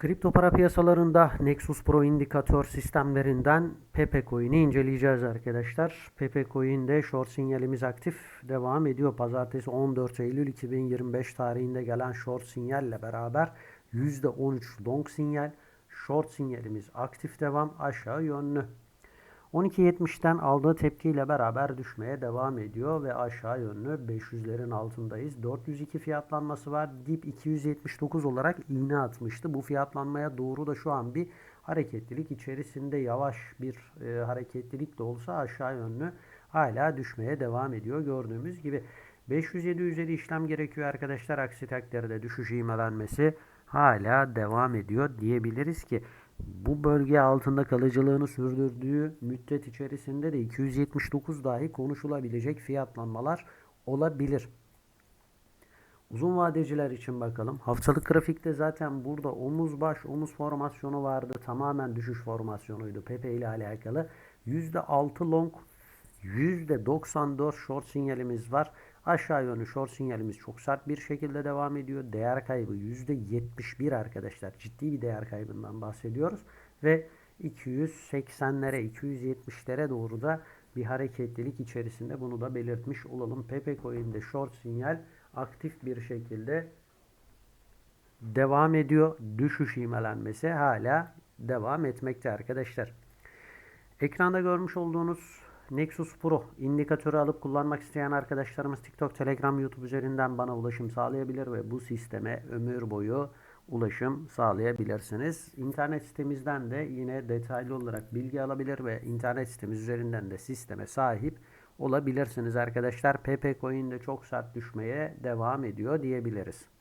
Kripto para piyasalarında Nexus Pro indikatör sistemlerinden Pepe Coin'i inceleyeceğiz arkadaşlar. Pepe Coin'de short sinyalimiz aktif devam ediyor. Pazartesi 14 Eylül 2025 tarihinde gelen short sinyalle beraber %13 long sinyal. Short sinyalimiz aktif devam aşağı yönlü. 12.70'ten aldığı tepkiyle beraber düşmeye devam ediyor ve aşağı yönlü 500'lerin altındayız. 402 fiyatlanması var. Dip 279 olarak iğne atmıştı. Bu fiyatlanmaya doğru da şu an bir hareketlilik içerisinde yavaş bir e, hareketlilik de olsa aşağı yönlü hala düşmeye devam ediyor. Gördüğümüz gibi 507 üzeri işlem gerekiyor arkadaşlar. Aksi takdirde düşüş ivmelenmesi hala devam ediyor diyebiliriz ki bu bölge altında kalıcılığını sürdürdüğü müddet içerisinde de 279 dahi konuşulabilecek fiyatlanmalar olabilir. Uzun vadeciler için bakalım. Haftalık grafikte zaten burada omuz baş omuz formasyonu vardı. Tamamen düşüş formasyonuydu Pepe ile alakalı. %6 long %94 short sinyalimiz var. Aşağı yönlü short sinyalimiz çok sert bir şekilde devam ediyor. Değer kaybı %71 arkadaşlar. Ciddi bir değer kaybından bahsediyoruz. Ve 280'lere 270'lere doğru da bir hareketlilik içerisinde bunu da belirtmiş olalım. Pepe Coin'de short sinyal aktif bir şekilde devam ediyor. Düşüş ivmelenmesi hala devam etmekte arkadaşlar. Ekranda görmüş olduğunuz Nexus Pro indikatörü alıp kullanmak isteyen arkadaşlarımız TikTok, Telegram, YouTube üzerinden bana ulaşım sağlayabilir ve bu sisteme ömür boyu ulaşım sağlayabilirsiniz. İnternet sitemizden de yine detaylı olarak bilgi alabilir ve internet sitemiz üzerinden de sisteme sahip olabilirsiniz arkadaşlar. PP Coin de çok sert düşmeye devam ediyor diyebiliriz.